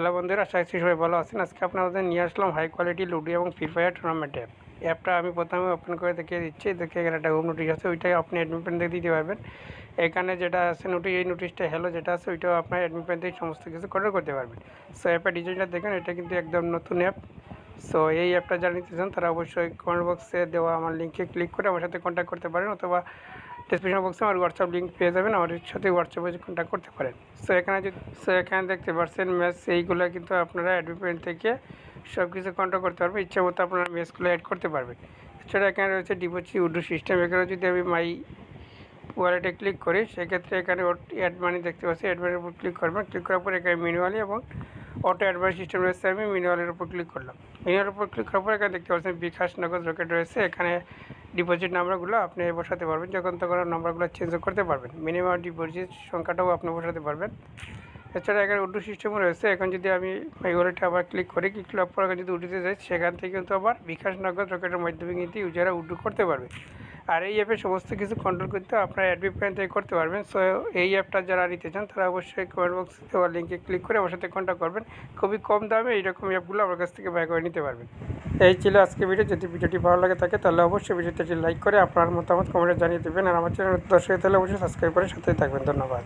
Hello বন্ধুরা, আশা করছি সবাই ভালো আছেন। আজকে আপনাদের নিয়ে আসলাম হাই কোয়ালিটি লুডো এবং ফ্রি ফায়ার টুর্নামেন্ট অ্যাপ অ্যাপটা আমি প্রথমে ওপেন করে দেখিয়ে দিচ্ছি। দেখে এখানে একটা হোম নোটিশ আছে, ওইটাই আপনি অ্যাডমিট প্যান থেকে দিতে পারবেন। এখানে যেটা আছে নোটিশ এই নোটিশটা হ্যালো যেটা আছে, ওইটাও আপনার অ্যাডমিট প্যান থেকে সমস্ত কিছু কন্ট্রোল করতে পারবেন। সো অ্যাপের ডিজাইনটা দেখেন, এটা কিন্তু একদম নতুন অ্যাপ সো এই অ্যাপটা যারা নিতে চান, তারা অবশ্যই কমেন্ট বক্সে দেওয়া আমার লিঙ্কে ক্লিক করে আমার সাথে কন্ট্যাক্ট করতে পারেন অথবা ডিসক্রিপশন বক্সে আমার হোয়াটসঅ্যাপ লিঙ্ক পেয়ে যাবেন, আমার সাথে হোয়াটসঅ্যাপে কন্ট্যাক্ট করতে পারেন। সো এখানে যদি সো এখানে দেখতে পাচ্ছেন ম্যাচ এইগুলো কিন্তু আপনারা অ্যাডমিট থেকে সব কিছু কন্ট্রোল করতে পারবেন। ইচ্ছা মতো আপনারা ম্যাচগুলো অ্যাড করতে পারবেন। এছাড়া এখানে রয়েছে ডিপোজি উডু সিস্টেম এখানে যদি আমি মাই ওয়ালেটে ক্লিক করি, সেক্ষেত্রে এখানে অ্যাড মানি দেখতে পাচ্ছি। অ্যাড মানির উপর ক্লিক করবেন। ক্লিক করার পর এখানে ম্যানুয়ালি এবং অটো অ্যাডভান্স সিস্টেম রয়েছে। আমি ম্যানুয়ালের উপর ক্লিক করলাম। ম্যানুয়ালের উপর ক্লিক করার পর এখানে দেখতে পাচ্ছেন বিকাশ নগদ রকেট রয়েছে। এখানে ডিপোজিট নাম্বারগুলো আপনি বসাতে পারবেন। যখন তখন নাম্বারগুলো চেঞ্জও করতে পারবেন। মিনিমাম ডিপোজিট সংখ্যাটাও আপনি বসাতে পারবেন। এছাড়া এখানে উডু সিস্টেমও রয়েছে। এখন যদি আমি এই ওয়ালেটে আবার ক্লিক করি ক্লিক করার যদি উডুতে যাই, সেখান থেকে কিন্তু আবার বিকাশ নগদ রকেটের মাধ্যমে কিন্তু ইউজাররা উডু করতে পারবে। আর এই অ্যাপে সমস্ত কিছু কন্ট্রোল করতে আপনারা অ্যাডমিট প্যান থেকে করতে পারবেন। সো এই অ্যাপটা যারা নিতে চান, তারা অবশ্যই কমেন্ট বক্সে দেওয়া লিঙ্কে ক্লিক করে আমার সাথে কন্ট্যাক্ট করবেন। খুবই কম দামে এইরকম অ্যাপগুলো আমার কাছ থেকে ব্যয় করে নিতে পারবেন। এই ছিল আজকে ভিডিও যদি ভিডিওটি ভালো লাগে থাকে, তাহলে অবশ্যই ভিডিওটি লাইক করে আপনার মতামত কমেন্টে জানিয়ে দেবেন। আর আমার চ্যানেল দর্শক তাহলে অবশ্যই সাবস্ক্রাইব করে সাথেই থাকবেন। ধন্যবাদ।